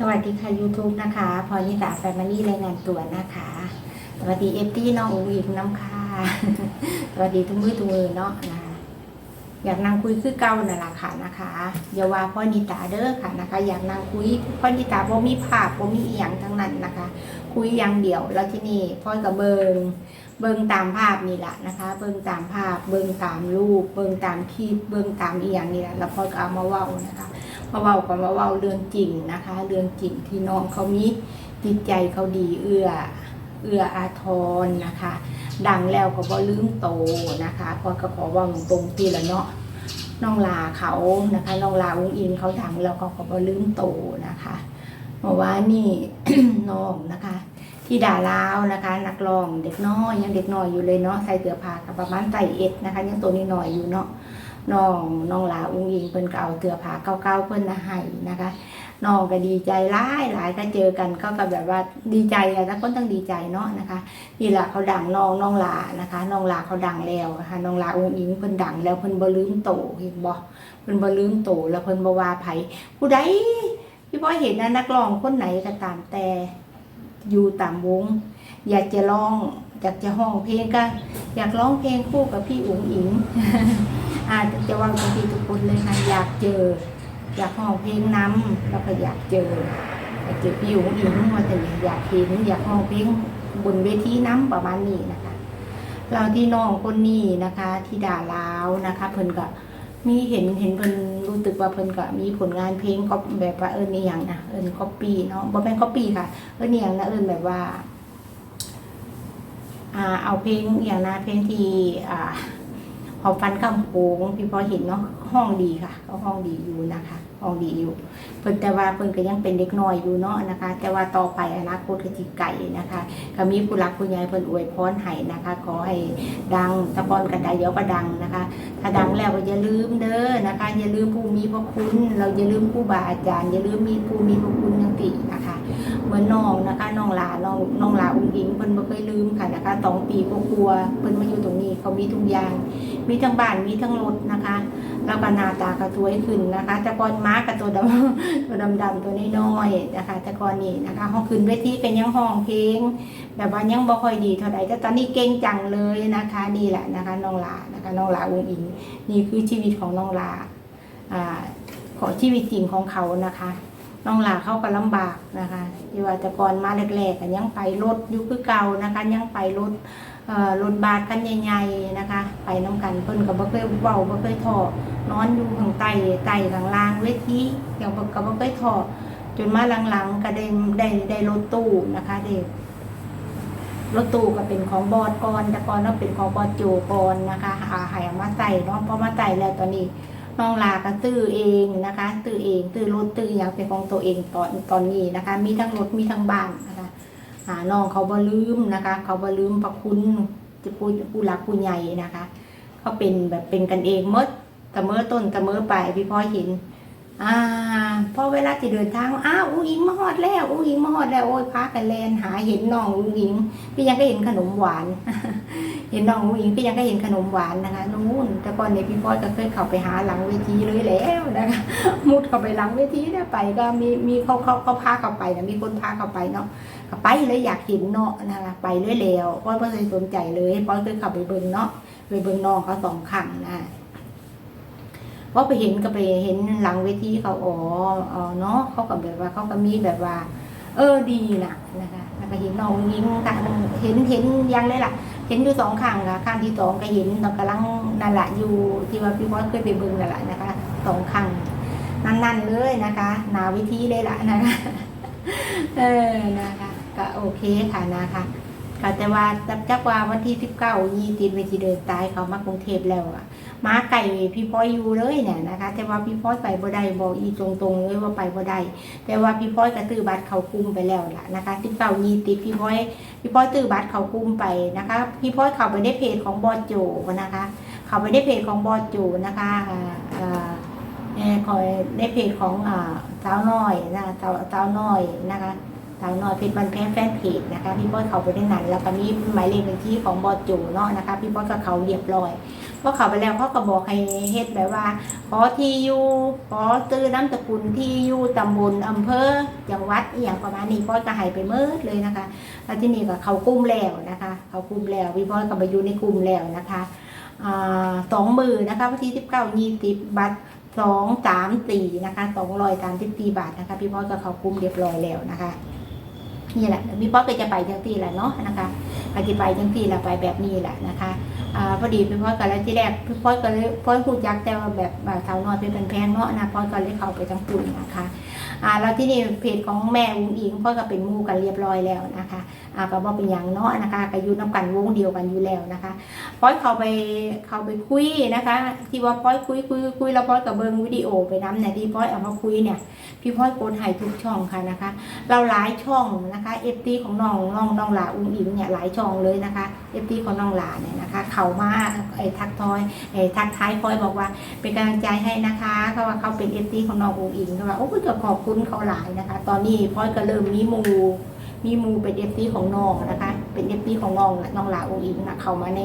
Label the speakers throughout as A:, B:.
A: สวัสดีค่ะ YouTube นะคะพอนิตาแฟมิลี่รายงานตัวนะคะ สวัสดีเอฟตี้น้องอุ๋งอิงน้ำค่ะ สวัสดีทุกมือทุกมือเนาะนะคะ อยากนั่งคุยคือเก่านั่นแหละค่ะนะคะอย่าว่าพ่อนิตาเด้อค่ะนะคะ อยากนั่งคุยพ่อนิตาบ่มีภาพบ่มีอีหยังทั้งนั้นนะคะ คุยอย่างเดียวแล้วที่นี่พ่อกับเบิงเบิงตามภาพนี่แหละนะคะ เบิงตามภาพ เบิงตามรูป เบิงตามคลิป เบิงตามอีหยังนี่แหละแล้วพ่อก็เอามาว้านะคะ มาเว้ากันมาเว้าเรื่องจริงนะคะ เรื่องจริงที่น้องเขามีจิตใจเขาดีเอื้อเอื้ออาทรนะคะ ดังแล้วก็บ่ลืมโตนะคะพอก็ขอเว่าตรงที่ละเนาะน้องลาเขานะคะน้องลาอุ้งอินเขาดังแล้วก็ก็บ่ลืมโตนะคะเพราะว่านี่น้องนะคะที่ด่าลาวนะคะ นักร้องเด็กน้อยยังเด็กน้อยอยู่เลยเนาะใส่เสื้อผ้ากับประมาณใส่เอ็ดนะคะยังตัวนี้หน่อยอยู่เนาะ น้องน้องลาอุ้งอิงเพิ่นก็เอาเสื้อผ้าเก่าๆเพิ่นมาให้นะคะน้องก็ดีใจหลายหลายก็เจอกันก็ก็แบบว่าดีใจอะแล้วก็ต้องดีใจเนาะนะคะนี่แหละเขาดังน้องน้องลานะคะน้องลาเขาดังแล้วนะคะน้องลาอุ้งอิงเพิ่นดังแล้วเพิ่นบ่ลืมโตเห็นบ่เพิ่นบ่ลืมโตแล้วเพิ่นบ่ว่าไผผู้ใดพี่พ่เห็นนะนักร้องคนไหนก็ตามแต่อยู่ตามวง อยากจะร้องอยากจะห้องเพลงก็อยากร้องเพลงคู่กับพี่อุ๋งอิง อาจจะว่ากับพี่ทุกคนเลยค่ะอยากเจอ อยากห้องเพลงน้ำแล้วก็อยากเจออยากเจอพี่อุ๋งอิงว่าแต่อยากเห็นอยากห้องเพลงบนเวทีน้ำประมาณนี้นะคะเราที่น้องคนนี้นะคะที่ด่าลาวนะคะเพิ่นก็มีเห็นเห็นเพิ่นรู้สึกว่าเพิ่นก็มีผลงานเพลงก็แบบว่าเอิญนี่อย่างนะเอิญคอปปี้เนาะบ่เป็นคอปปี้ค่ะเอิญนี่อย่างนะเอิญแบบว่าอ่าเอาเพลงอย่างนะเพลงที่อ่า หอฟันคำโขงพี่พอเห็นเนาะห้องดีค่ะก็ห้องดีอยู่นะคะ ห้องดีอยู่ เพิ่นแต่ว่าเพิ่นก็ยังเป็นเด็กน้อยอยู่เนาะนะคะ แต่ว่าต่อไปอนาคตก็สิไก่นะคะก็มีผู้รักผู้ใหญ่เพิ่นอวยพรให้นะคะ ขอให้ดังตะกอนกันได้เดี๋ยวก็ดังนะคะ ถ้าดังแล้วก็อย่าลืมเด้อนะคะ อย่าลืมผู้มีพระคุณ เราอย่าลืมผู้บาอาจารย์ อย่าลืมมีผู้มีพระคุณยังตินะคะเหมือนน้องนะคะ ลาน้องน้องหลาอุ้งอิงเพิ่นบ่เคยลืมค่ะนะคะสองปีก็กลัวเพิ่นมาอยู่ตรงนี้เขามีทุกอย่าง มีทั้งบ้านมีทั้งรถนะคะ แล้วก็หน้าตาก็สวยขึ้นนะคะ แต่ก่อนม้ากับตัวดำตัวดำๆตัวน้อยๆนะคะ แต่ก่อนนี้นะคะห้องขึ้นเวทีเป็นยังห้องเพลงแบบว่ายังบ่ค่อยดีเท่าไหร่แต่ตอนนี้เก่งจังเลยนะคะนี่แหละนะคะน้องหลานะคะน้องหลาอุ้งอิงนี่คือชีวิตของน้องหลาอ่าขอชีวิตจริงของเขานะคะ น้องหลาเข้าก็ลำบากนะคะที่ว่าแต่ก่อนมาแรกๆก็ยังไปรถยู่คือเก่านะคะ ยังไปรถรถบัสคันใหญ่ๆนะคะ ไปน้ำกันเพิ่นก็บ่เคยเว้าบ่เคยท้อนอนอยู่ข้างใต้ใต้ข้างล่างเวทีอย่างบ่ก็บ่เคยท้อจนมาหลังๆก็ได้ได้ได้รถตู้นะคะได้รถตู้ก็เป็นของบอดก่อนแต่ก่อนเนาเป็นของบอดโจก่อนนะคะหาห้เอามาใส่เนาะพอมาใส่แล้วตอนนี้ น้องลาก็ตื้อเองนะคะ ตื้อเอง ตื้อรถตื้ออย่างเป็นของตัวเองตอนตอนนี้นะคะ มีทั้งรถมีทั้งบ้านนะคะน้องเขาบ่ลืมนะคะ เขาบ่ลืมประคุณจะพูดผู้รักผู้ใหญ่นะคะเขาเป็นแบบเป็นกันเองมดแต่เมื่อต้นแต่เมื่อไปลายพี่พ่อเห็น อ่าพอเวลาจะเดินทางอ้าวอุ้งอิงมาฮอดแล้วอุ้งอิงมาฮอดแล้วโอ้ยพากันแลนหาเห็นน้องอุ้งอิงพี่ยังก็เห็นขนมหวาน เห็นน้องอุ้งอิงพี่ยังก็เห็นขนมหวานนะคะนู่นแต่ก่อนเนี่ยพี่พอยก็เคยเข้าไปหาหลังเวทีเลยแล้วนะคะมุดเข้าไปหลังเวทีเนี่ยไปก็มีมีเขาเขาเขาพาเข้าไปนะมีคนพาเข้าไปเนาะก็ไปเลยอยากเห็นเนาะนะคะไปเลยแล้วพอยไม่เคยสนใจเลยพ่อยเคยเข้าไปเบิ่งเนาะไปเบิ่งน้องเขาสองครั้งนะ พอไปเห็นก็ไปเห็นหลังเวทีเขาอ๋ออ๋อเนาะเขาก็แบบว่าเขาก็มีแบบว่า เออดีนะนะคะแล้วก็เห็นน้องยิงค่ะเห็นเห็นยังเลยล่ะ เห็นอยู่สองข้างค่ะข้างที่สองก็เห็นตอนกำลังนั่นแหละอยู่ที่ว่าพี่บอสเคยไปเบิ่งนั่นแหละนะคะสองข้างนั่นๆเลยนะคะหนาวิธีเลยล่ะนะคะเออนะคะก็โอเคค่ะนะคะ ก็แต่ว่าจักว่าวันที่สิบเก้ายี่ติดเวทีเดินตายเขามากรุงเทพแล้วอะมาไก่พี่พ้อยอยู่เลยเนี่ยนะคะ แต่ว่าพี่พ้อยไปบ่ได้บอกอีตรงๆเลยว่าไปบ่ได้แต่ว่าพี่พ้อยก็ตื้อบัตรเขาคุมไปแล้วล่ะนะคะที่เก่ายีติดพี่พ้อยพี่พ้อยตื้อบัตรเขาคุมไปนะคะ พี่พ้อยเขาไปในเพจของบอสโจนะคะ เขาไปในเพจของบอสโจนะคะอ่าอ่าเออคอยในเพจของอ่าสาวน้อยนะสาวสาวน้อยนะคะ สาวน้อยเพจมันแพ้แฟนเพจนะคะพี่พ้อยเขาไปในนั้นแล้วก็มีหมายเลขบัญชีของบอสโจเนาะนะคะพี่พ้อยก็เขาเรียบร้อยพอเขาไปแล้วเขาก็บอกให้เฮ็ดแบบว่าขอที่อยู่ขอตื้อน้ำตะกุลที่อยู่ตำบลอำเภอจังหวัดอย่างประมาณนี้พอยก็ให้ไปเมิดเลยนะคะแล้วที่นี่ก็เขากุ้มแล้วนะคะ เขากุ้มแล้วพี่พ่อยก็ไปอยู่ในกลุ่มแล้วนะคะสองมือนะคะวันที่สิบเก้ายี่สิบบัตรสองสามสี่นะคะสองร้อยสามสิบสี่บาทนะคะ พี่พ่อยก็เขากุ้มเรียบร้อยแล้วนะคะ นี่แหละมีป๊อกก็จะไปจังที่แหละเนาะนะคะก็จะไปจังที่แหละไปแบบนี้แหละนะคะอพอดีพี่พ่อกันแล้วที่แรกพี่พ่อก็เลยพ่อยพูดยักแต่ว่าแบบแบบสาวน้อยเป็นแพงเนาะนะพ่อก็เลยเข้าไปจังปุ่นนะคะอ่าแล้วที่นี่เพจของแม่อุ้งอิงพ่อก็เป็นมูกันเรียบร้อยแล้วนะคะอ่าก็บ่เป็นอย่างเนาะนะคะก็อยู่น้ำกันวงเดียวกันอยู่แล้วนะคะ พ่อยเขาไปเขาไปคุยนะคะ ที่ว่าพ่อยคุยคุยคุยแล้วพ่อยกับเบิงวิดีโอไปน้ำเนี่ยที่พ่อยเอามาคุยเนี่ยพี่พ่อยโกดให้ทุกช่องค่ะนะคะ เราหลายช่องนะคะเอฟตีของน้องน้องน้องหลาอุ้งอิงเนี่ยหลายช่องเลยนะคะเอฟตีของน้องหลาเนี่ยนะคะ เขามาไอ้ทักทอยไอ้ทักท้ายพลอยบอกว่า เป็นกำลังใจให้นะคะเขาว่าเขาเป็นเอฟตีของน้องอุ้งอิงเขาว่าโอ้ยก็ขอบคุณเขาหลายนะคะ ตอนนี้พลอยก็เริ่มมีมู มีมูเป็นเอฟซีของน้องนะคะ เป็นเอฟซีของน้องน้องหลาอุอิงนะเขามาใน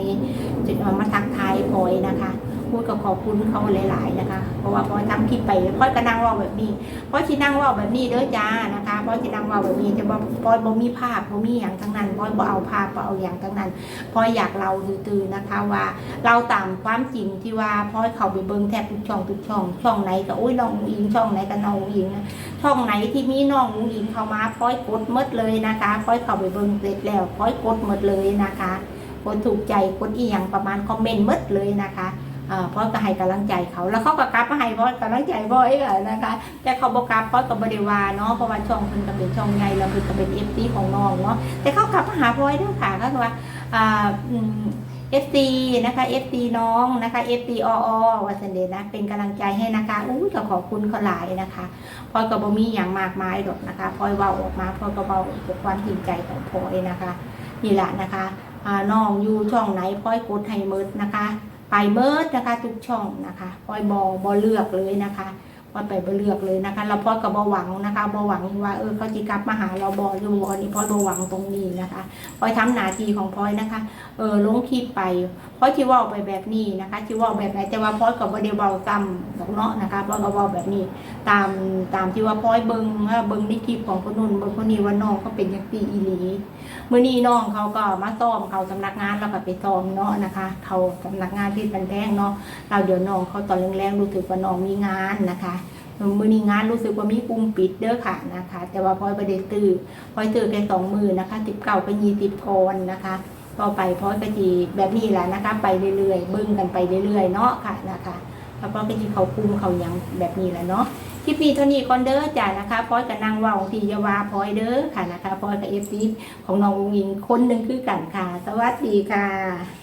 A: จุดมาทักทายพลอยนะคะ พูดก็ขอบคุณเขาหลาย ๆ นะคะ เพราะว่าพอยทำคลิปไปพลอยก็นั่งว่าแบบนี้พราะที่นั่งว่าแบบนี้เด้อจ้านะคะพราะที่นั่งว่าแบบนี้จะบอกปอยบ่มีภาพบ่มีอย่างทั้งนั้นปอยบ่เอาภาพบ่เอาอย่างทั้งนั้นปอยอยากเราตื่นๆนะคะว่าเราตามความจริงที่ว่าพอยเขาไปเบิ่งแทบทุกช่องทุกช่องช่องไหนก็อุ้ยน้องอิงช่องไหนก็น้องอิงนะช่องไหนที่มีน้องอิงเข้ามาพอยกดมดเลยนะคะพอยเขาไปเบิ่งเสร็จแล้วพอยกดมดเลยนะคะกดถูกใจกดอีหยังประมาณคอมเมนต์มดเลยนะคะ อ่าพ่อก็ให้กำลังใจเขาแล้วเขาก็กลับมาให้พ่อกำลังใจพ่ออีกอะนะคะแต่เขาบอกกลับพ่อกับบริวารเนาะเพราะว่าช่องเพิ่นก็เป็นช่องใหญ่แล้วเพิ่นก็เป็นเอฟซีของน้องเนาะแต่เขากลับมาหาพ่อยด้วยค่ะก็คือว่าเอฟซีนะคะเอฟซีน้องนะคะเอฟซีออวัสันเดชนะเป็นกำลังใจให้นะคะอู้ก็ขอบคุณเขาหลายนะคะพอยก็บ่มีอย่างมากมายดอกนะคะพ่อยเว้าออกมาพ่อยก็เว้าจากความจริงใจของพ่อยนะคะนี่แหละนะคะน้องอยู่ช่องไหนพ่อยกดให้มืดนะคะ ไปเบิร์ดนะคะทุกช่องนะคะพลอยบอบอเลือกเลยนะคะ พลอยไปบอเลือกเลยนะคะ เราพอยกับบหวังนะคะบหวังว่าเออเขาจะกลับมาหาเราบอหรือบอนี่พอยบอหวังตรงนี้นะคะพอยทำหน้าที่ของพอยนะคะ เออลงคลิปไปพอยที่ว่าไปแบบนี้นะคะที่ว่าแบบไหนแต่ว่าพอยกับบอเดียวเบาซ้ำดอกเนาะนะคะพอยก็เว่าแบบนี้ ตามตามที่ว่าพอยเบิงเบิงในคลิปของคนนุ่นเบิงคนนี้ว่าน้องเขาเป็นยังปีอีหลีมื่อนี้น้องเขาก็มาซ้อมเขาสำนักงานแล้วก็ไปซ้อมเนาะนะคะ เขาสำนักงานที่บันแพงเนาะเราเดี๋ยวน้องเขาตอนแรงๆรู้สึกว่าน้องมีงานนะคะ มือนี้งานรู้สึกว่ามีกลุ่มปิดเด้อค่ะนะคะ แต่ว่าพลอยประเด็ตื่นพลอยตื่นแค่สองมือนะคะติบเก่าก็ยีติบกรนนะคะต่อไปพลอยก็จีแบบนี้แหละนะคะ ไปเรื่อยๆเบิ้งกันไปเรื่อยๆเนาะค่ะนะคะแล้วพอยก็จีเขาคุมเขาหยังแบบนี้แหละเนาะคลิปนี้เท่านี้ก่อนเด้อจ้านะคะพลอยกับนางว่าของพี่อยาวาพลอยเด้อค่ะนะคะพลอยกับเอฟซีของน้องวงอิงคนหนึ่งคือกันค่ะ สวัสดีค่ะ